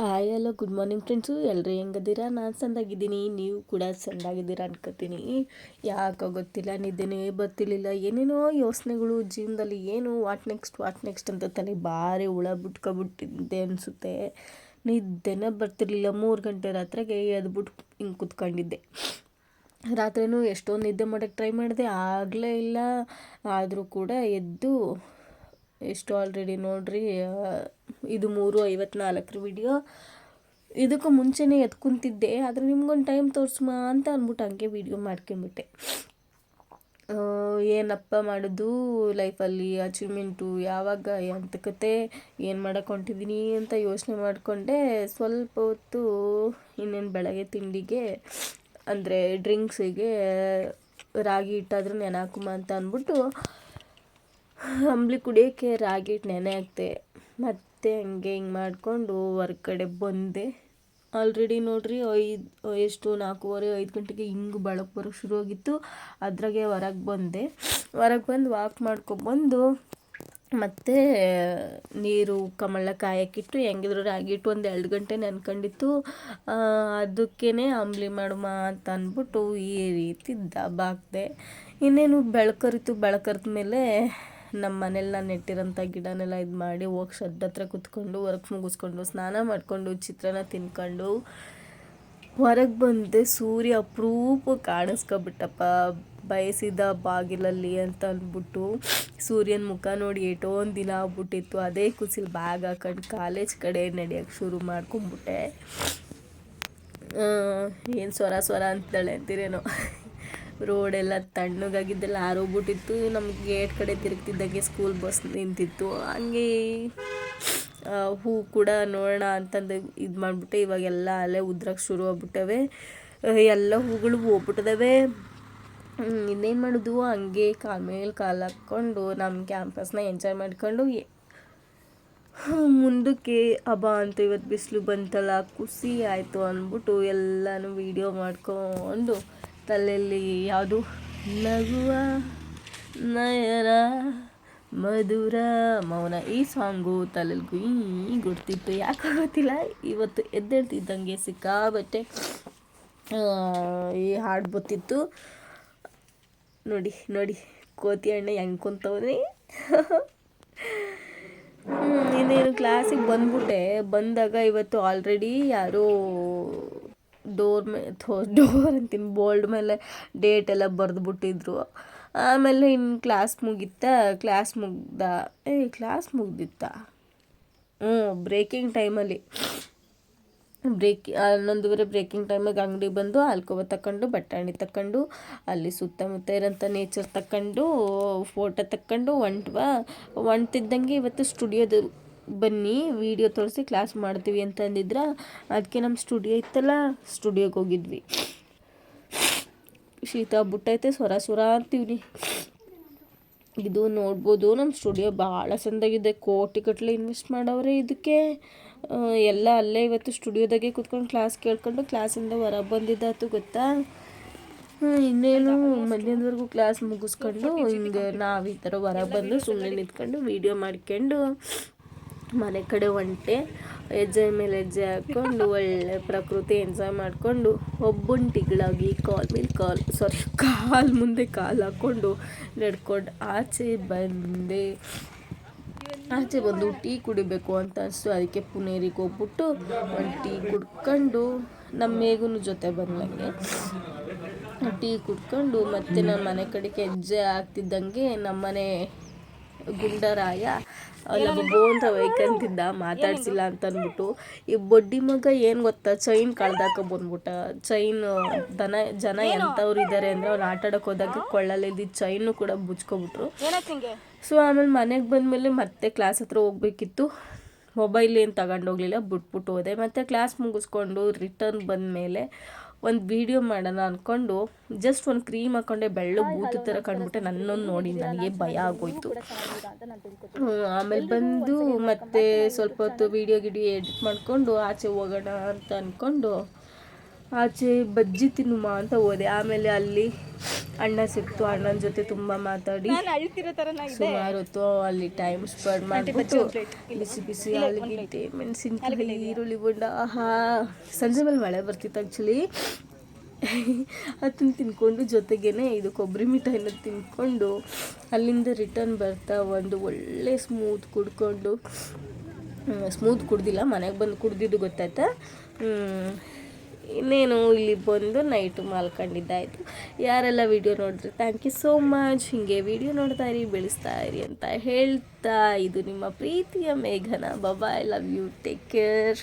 Hi hello good morning friends ಎಲ್ಲರೂ ಹೆಂಗದ್ದೀರಾ? ನಾನು ಸಂದಾಗಿದ್ದೀನಿ ನೀವು ಕೂಡ ಚೆಂದಾಗಿದ್ದೀರಾ ಅನ್ಕೋತೀನಿ. ಯಾಕೋ ಗೊತ್ತಿಲ್ಲ, ನಿದ್ದೆನೇ ಬರ್ತಿರ್ಲಿಲ್ಲ. ಏನೇನೋ ಯೋಚನೆಗಳು, ಜೀವನದಲ್ಲಿ ಏನು ವಾಟ್ ನೆಕ್ಸ್ಟ್ ವಾಟ್ ನೆಕ್ಸ್ಟ್ ಅಂತ ತಲೆ ಭಾರಿ ಹುಳ ಬಿಟ್ಕೊಬಿಟ್ಟಿದ್ದೆ ಅನಿಸುತ್ತೆ. ನಿದ್ದೆನೇ ಬರ್ತಿರ್ಲಿಲ್ಲ. ಮೂರು ಗಂಟೆ ರಾತ್ರಿಗೆ ಎದ್ಬಿಟ್ಟು ಹಿಂಗೆ ಕುತ್ಕೊಂಡಿದ್ದೆ. ರಾತ್ರಿನೂ ಎಷ್ಟೊಂದು ನಿದ್ದೆ ಮಾಡೋಕ್ಕೆ ಟ್ರೈ ಮಾಡಿದೆ. ಆಗಲೇ ಇಲ್ಲ. ಆದರೂ ಕೂಡ ಎದ್ದು, ಎಷ್ಟು ಆಲ್ರೆಡಿ ನೋಡ್ರಿ ಇದು ಮೂರು ಐವತ್ನಾಲ್ಕರ ವಿಡಿಯೋ. ಇದಕ್ಕೂ ಮುಂಚೆನೇ ಎದ್ದು ಕುಂತಿದ್ದೆ, ಆದರೆ ನಿಮ್ಗೊಂದು ಟೈಮ್ ತೋರಿಸ್ಮಾ ಅಂತ ಅಂದ್ಬಿಟ್ಟು ಹಂಗೆ ವಿಡಿಯೋ ಮಾಡ್ಕೊಂಬಿಟ್ಟೆ. ಏನಪ್ಪ ಮಾಡೋದು? ಲೈಫಲ್ಲಿ ಅಚೀವ್ಮೆಂಟು ಯಾವಾಗ? ಕತೆ? ಏನು ಮಾಡಕ್ಕೆ ಅಂತ ಯೋಚನೆ ಮಾಡಿಕೊಂಡೆ. ಸ್ವಲ್ಪ ಹೊತ್ತು ಇನ್ನೇನು ಬೆಳಗ್ಗೆ ತಿಂಡಿಗೆ, ಅಂದರೆ ಡ್ರಿಂಕ್ಸಿಗೆ ರಾಗಿ ಹಿಟ್ಟಾದ್ರೂ ನೆನೆ ಅಂತ ಅಂದ್ಬಿಟ್ಟು ಅಂಬ್ಲಿ ಕುಡಿಯೋಕ್ಕೆ ರಾಗಿ ಹಿಟ್ಟು ನೆನೆ ಹಾಕ್ತೆ ಮತ್ತು ಹಂಗೆ ಹಿಂಗೆ ಮಾಡಿಕೊಂಡು ಹೊರ್ಗಡೆ ಬಂದೆ. ಆಲ್ರೆಡಿ ನೋಡ್ರಿ ಐದು, ಎಷ್ಟು ನಾಲ್ಕೂವರೆ, ಐದು ಗಂಟೆಗೆ ಹಿಂಗೆ ಬೆಳಕು ಬರೋಕ್ಕೆ ಶುರುವಾಗಿತ್ತು. ಅದ್ರಾಗೆ ಹೊರಗೆ ಬಂದೆ. ಹೊರಗೆ ಬಂದು ವಾಕ್ ಮಾಡ್ಕೊಬಂದು ಮತ್ತು ನೀರು, ಕಮಲ ಕಾಯಕ್ಕಿಟ್ಟು ಹೆಂಗಿದ್ರು ರಾಗಿ ಇಟ್ಟು ಒಂದು ಎರಡು ಗಂಟೆ ನೆನ್ಕೊಂಡಿತ್ತು ಅದಕ್ಕೇ ಅಂಬ್ಲಿ ಮಾಡುಮ ಅಂತ ಅಂದ್ಬಿಟ್ಟು ಈ ರೀತಿ ದಬ್ಬಾಕ್ದೆ ಇನ್ನೇನು ಬೆಳಕರಿತು ಬೆಳಕರಿದ ಮೇಲೆ ನಮ್ಮ ಮನೆಯಲ್ಲಿ ನಾನು ನೆಟ್ಟಿರೋಂಥ ಗಿಡನೆಲ್ಲ ಇದು ಮಾಡಿ ಹೋಗಿ ಶೆಡ್ ಹತ್ರ ಕುತ್ಕೊಂಡು ವರ್ಕ್ ಮುಗಿಸ್ಕೊಂಡು ಸ್ನಾನ ಮಾಡಿಕೊಂಡು ಚಿತ್ರನ ತಿನ್ಕೊಂಡು ಹೊರಗೆ ಬಂದೆ ಸೂರ್ಯ ಅಪರೂಪ ಕಾಣಿಸ್ಕೊಬಿಟ್ಟಪ್ಪ. ಬಯಸಿದ ಬಾಗಿಲಲ್ಲಿ ಅಂತ ಅಂದ್ಬಿಟ್ಟು ಸೂರ್ಯನ ಮುಖ ನೋಡಿ ಎಷ್ಟೋ ಒಂದು ದಿನ ಆಗ್ಬಿಟ್ಟಿತ್ತು. ಅದೇ ಕುಸಿಲ್ ಬ್ಯಾಗ್ ಹಾಕೊಂಡು ಕಾಲೇಜ್ ಕಡೆ ನಡೆಯೋಕ್ಕೆ ಶುರು ಮಾಡ್ಕೊಂಬಿಟ್ಟೆ ಏನು ಸ್ವರ ಸ್ವರ ಅಂತಾಳೆ ಅಂತೀರೇನೋ. ರೋಡೆಲ್ಲ ತಣ್ಣಗಾಗಿದ್ದೆಲ್ಲ ಹಾರೋಗ್ಬಿಟ್ಟಿತ್ತು ನಮ್ಗೆ ಗೇಟ್ ಕಡೆ ತಿರುಗ್ತಿದ್ದಾಗೆ ಸ್ಕೂಲ್ ಬಸ್ ನಿಂತಿತ್ತು. ಹಂಗೆ ಹೂ ಕೂಡ ನೋಡೋಣ ಅಂತಂದು ಇದು ಮಾಡಿಬಿಟ್ಟೆ ಇವಾಗೆಲ್ಲ ಅಲ್ಲೇ ಉದ್ರಕ್ಕೆ ಶುರು ಆಗ್ಬಿಟ್ಟವೆ. ಎಲ್ಲ ಹೂಗಳು ಹೋಗ್ಬಿಟ್ಟಿದ್ದಾವೆ ಇನ್ನೇನು ಮಾಡೋದು? ಹಂಗೆ ಕಾಲ ಮೇಲೆ ಕಾಲು ಹಾಕ್ಕೊಂಡು ನಮ್ಮ ಕ್ಯಾಂಪಸ್ನ ಎಂಜಾಯ್ ಮಾಡ್ಕೊಂಡು ಮುಂದಕ್ಕೆ ಹಬ್ಬ ಅಂತ ಇವತ್ತು ಬಿಸಿಲು ಬಂತಲ್ಲ, ಖುಷಿ ಆಯಿತು ಅಂದ್ಬಿಟ್ಟು ಎಲ್ಲನೂ ವೀಡಿಯೋ ಮಾಡ್ಕೊಂಡು ತಲೆಯಲ್ಲಿ ಯಾವುದು? ನಗುವ ನಯರ ಮಧುರ ಮೌನ. ಈ ಸಾಂಗು ತಲೆಲಿ ಗುಯ್ ಗೊತ್ತಿತ್ತು ಯಾಕೆ ಗೊತ್ತಿಲ್ಲ. ಇವತ್ತು ಎದ್ದೇಳ್ತಿದ್ದಂಗೆ ಸಿಕ್ಕಾಬಟ್ಟೆ ಈ ಹಾಡು ಬತ್ತಿತ್ತು. ನೋಡಿ ನೋಡಿ, ಕೋತಿ ಅಣ್ಣ ಹೆಂಗೆ ಕುಂತವ್ರಿ ಇನ್ನೇನು ಕ್ಲಾಸಿಗೆ ಬಂದ್ಬಿಟ್ಟೆ. ಬಂದಾಗ ಇವತ್ತು ಆಲ್ರೆಡಿ ಯಾರೋ ಡೋರ್ ಮೇ, ಥೋ, ಡೋರ್ ಅಂತೀನಿ ಬೋಲ್ಡ್ ಮೇಲೆ ಡೇಟ್ ಎಲ್ಲ ಬರೆದ್ಬಿಟ್ಟಿದ್ರು. ಆಮೇಲೆ ಇನ್ನು ಕ್ಲಾಸ್ ಮುಗಿತಾ, ಕ್ಲಾಸ್ ಮುಗ್ದ, ಏ, ಕ್ಲಾಸ್ ಮುಗ್ದಿತ್ತ? ಹ್ಞೂ, ಬ್ರೇಕಿಂಗ್ ಟೈಮಲ್ಲಿ. ಬ್ರೇಕ್, ಹನ್ನೊಂದುವರೆ ಬ್ರೇಕಿಂಗ್ ಟೈಮಿಗೆ ಅಂಗಡಿ ಬಂದು ಆಲ್ಕೋಬ ತಗೊಂಡು ಬಟಾಣಿ ತಗೊಂಡು ಅಲ್ಲಿ ಸುತ್ತಮುತ್ತ ಇರೋಂಥ ನೇಚರ್ ತಗೊಂಡು ಫೋಟೋ ತಗೊಂಡು ಹೊಂಟ್ವಾ. ಹೊಂಟಿದ್ದಂಗೆ ಇವತ್ತು ಸ್ಟುಡಿಯೋದು ಬನ್ನಿ ವಿಡಿಯೋ ತೋರಿಸಿ ಕ್ಲಾಸ್ ಮಾಡ್ತೀವಿ ಅಂತ ಅಂದಿದ್ರ ಅದಕ್ಕೆ ನಮ್ಮ ಸ್ಟುಡಿಯೋ ಇತ್ತಲ್ಲ ಸ್ಟುಡಿಯೋಗೆ ಹೋಗಿದ್ವಿ. ಶೀತ ಬುಟ್ಟೈತೆ ಸ್ವರ ಸ್ವರ ಅಂತೀವಿ ಇದು ನೋಡ್ಬೋದು ನಮ್ಮ ಸ್ಟುಡಿಯೋ ಭಾಳ ಚೆಂದಾಗಿದೆ, ಕೋಟಿ ಕಟ್ಟಲೆ ಇನ್ವೆಸ್ಟ್ ಮಾಡವ್ರೆ ಇದಕ್ಕೆ ಎಲ್ಲ ಅಲ್ಲೇ ಇವತ್ತು ಸ್ಟುಡಿಯೋದಾಗೆ ಕೂತ್ಕೊಂಡು ಕ್ಲಾಸ್ ಕೇಳ್ಕೊಂಡು ಕ್ಲಾಸಿಂದ ಹೊರ ಬಂದಿದ್ದಾತು, ಗೊತ್ತಾ? ಇನ್ನೇನು ಮಧ್ಯಾಹ್ನದವರೆಗೂ ಕ್ಲಾಸ್ ಮುಗಿಸ್ಕೊಂಡು ಹಿಂಗೆ ನಾವು ಈ ಥರ ಹೊರಗೆ ಬಂದು ಸುಮ್ಮನೆ ನಿಂತ್ಕೊಂಡು ವೀಡಿಯೋ ಮಾಡ್ಕೊಂಡು ಮನೆ ಕಡೆ ಹೊಂಟೆ ಹೆಜ್ಜೆ ಮೇಲೆ ಹೆಜ್ಜೆ ಹಾಕ್ಕೊಂಡು ಒಳ್ಳೆ ಪ್ರಕೃತಿ ಎಂಜಾಯ್ ಮಾಡಿಕೊಂಡು ಒಬ್ಬೊಂಟಿಗಳಾಗಿ ಕಾಲ್ ಮೇಲೆ ಕಾಲ್ ಸಾರಿ ಕಾಲು ಮುಂದೆ ಕಾಲು ಹಾಕ್ಕೊಂಡು ನಡ್ಕೊಂಡು ಆಚೆ ಬಂದೆ. ಆಚೆ ಬಂದು ಟೀ ಕುಡಿಬೇಕು ಅಂತ ಅನಿಸ್ತು. ಅದಕ್ಕೆ ಪುಣೇರಿಗೆ ಹೋಗ್ಬಿಟ್ಟು ಒಂದು ಟೀ ಕುಡ್ಕೊಂಡು ನಮ್ಮ ಮೇಗುನ ಜೊತೆ ಬಂದಂಗೆ ಟೀ ಕುಡ್ಕೊಂಡು ಮತ್ತೆ ನಮ್ಮ ಮನೆ ಕಡೆಗೆ ಹೆಜ್ಜೆ ಆಗ್ತಿದ್ದಂಗೆ ನಮ್ಮನೆ ಗುಂಡರಾಯ ನಮ್ಮ ಬೋಂತ ವೈಕಂತಿದ್ದ ಮಾತಾಡ್ಸಿಲ್ಲ ಅಂತ ಅಂದ್ಬಿಟ್ಟು ಈ ಬೊಡ್ಡಿ ಮಗ ಏನು ಗೊತ್ತಾ? ಚೈನ್ ಕಳ್ದಾಕ ಬಂದ್ಬಿಟ್ಟ. ಚೈನ್ ದನ ಜನ ಎಂಥವ್ರು ಇದ್ದಾರೆ ಅಂದರೆ ಅವ್ನು ಆಟ ಆಡೋಕೆ ಹೋದಾಗ ಕೊಳ್ಳಲ್ಲಿ ಇದ್ದಿದ್ದು ಚೈನು ಕೂಡ ಬುಚ್ಕೊಬಿಟ್ರು. ಸೊ ಆಮೇಲೆ ಮನೆಗೆ ಬಂದಮೇಲೆ ಮತ್ತೆ ಕ್ಲಾಸ್ ಹತ್ರ ಹೋಗ್ಬೇಕಿತ್ತು. ಮೊಬೈಲ್ ಏನು ತಗೊಂಡೋಗ್ಲಿಲ್ಲ ಬಿಟ್ಬಿಟ್ಟು ಹೋದೆ. ಮತ್ತೆ ಕ್ಲಾಸ್ ಮುಗಿಸ್ಕೊಂಡು ರಿಟರ್ನ್ ಬಂದಮೇಲೆ ಒಂದು ವಿಡಿಯೋ ಮಾಡೋಣ ಅಂದ್ಕೊಂಡು ಜಸ್ಟ್ ಒಂದು ಕ್ರೀಮ್ ಹಾಕೊಂಡೆ ಬೆಳ್ಳು ಬೂತ್ ಥರ ಕಂಡುಬಿಟ್ಟೆ. ನನ್ನೊಂದು ನೋಡಿ ನನಗೆ ಭಯ ಆಗೋಯ್ತು. ಆಮೇಲೆ ಬಂದು ಮತ್ತೆ ಸ್ವಲ್ಪ ಹೊತ್ತು ವೀಡಿಯೋ ಗಿಡಿಯೋ ಎಡಿಟ್ ಮಾಡಿಕೊಂಡು ಆಚೆ ಹೋಗೋಣ ಅಂತ ಅಂದ್ಕೊಂಡು ಆಚೆ ಬಜ್ಜಿ ತಿನ್ನುಮ ಅಂತ ಹೋದೆ. ಆಮೇಲೆ ಅಲ್ಲಿ ಅಣ್ಣ ಸಿಕ್ತು. ಅಣ್ಣನ ಜೊತೆ ತುಂಬ ಮಾತಾಡಿ ಸುಮಾರು ಹೊತ್ತು ಅಲ್ಲಿ ಟೈಮ್ ಸ್ಪೆಂಡ್ ಮಾಡಿಬಿಟ್ಟು ಬಿಸಿ ಬಿಸಿ ಆಲೂಗಡ್ಡೆ ಮೆಣಸಿನ್ಕಾಯಿ ಈರುಳ್ಳಿ ಬೊಂಡ. ಆಹಾ ಸಂಜೆ ಮೇಲೆ ಮಳೆ ಬರ್ತಿತ್ತು ಆ್ಯಕ್ಚುಲಿ ಅದನ್ನ ತಿನ್ಕೊಂಡು ಜೊತೆಗೇನೆ ಇದು ಕೊಬ್ಬರಿ ಮಿಠಾಯಿನ ತಿನ್ಕೊಂಡು ಅಲ್ಲಿಂದ ರಿಟರ್ನ್ ಬರ್ತಾ ಒಂದು ಒಳ್ಳೆ ಸ್ಮೂತ್ ಕುಡ್ಕೊಂಡು ಸ್ಮೂತ್ ಕುಡ್ದಿಲ್ಲ ಮನೆಗೆ ಬಂದು ಕುಡ್ದಿದ್ದು ಗೊತ್ತಾಯ್ತಾ. ಇನ್ನೇನು ಇಲ್ಲಿ ಬಂದು ನೈಟು ಮಾಲ್ಕೊಂಡಿದ್ದಾಯಿತು. ಯಾರೆಲ್ಲ ವಿಡಿಯೋ ನೋಡಿದ್ರೆ? ಥ್ಯಾಂಕ್ ಯು ಸೋ ಮಚ್ ಹೀಗೆ ವಿಡಿಯೋ ನೋಡ್ತಾ ಇರಿ, ಬೆಳೆಸ್ತಾ ಇರಿ ಅಂತ ಹೇಳ್ತಾ ಇದು ನಿಮ್ಮ ಪ್ರೀತಿಯ ಮೇಘನ. ಬಬಾ I love you take care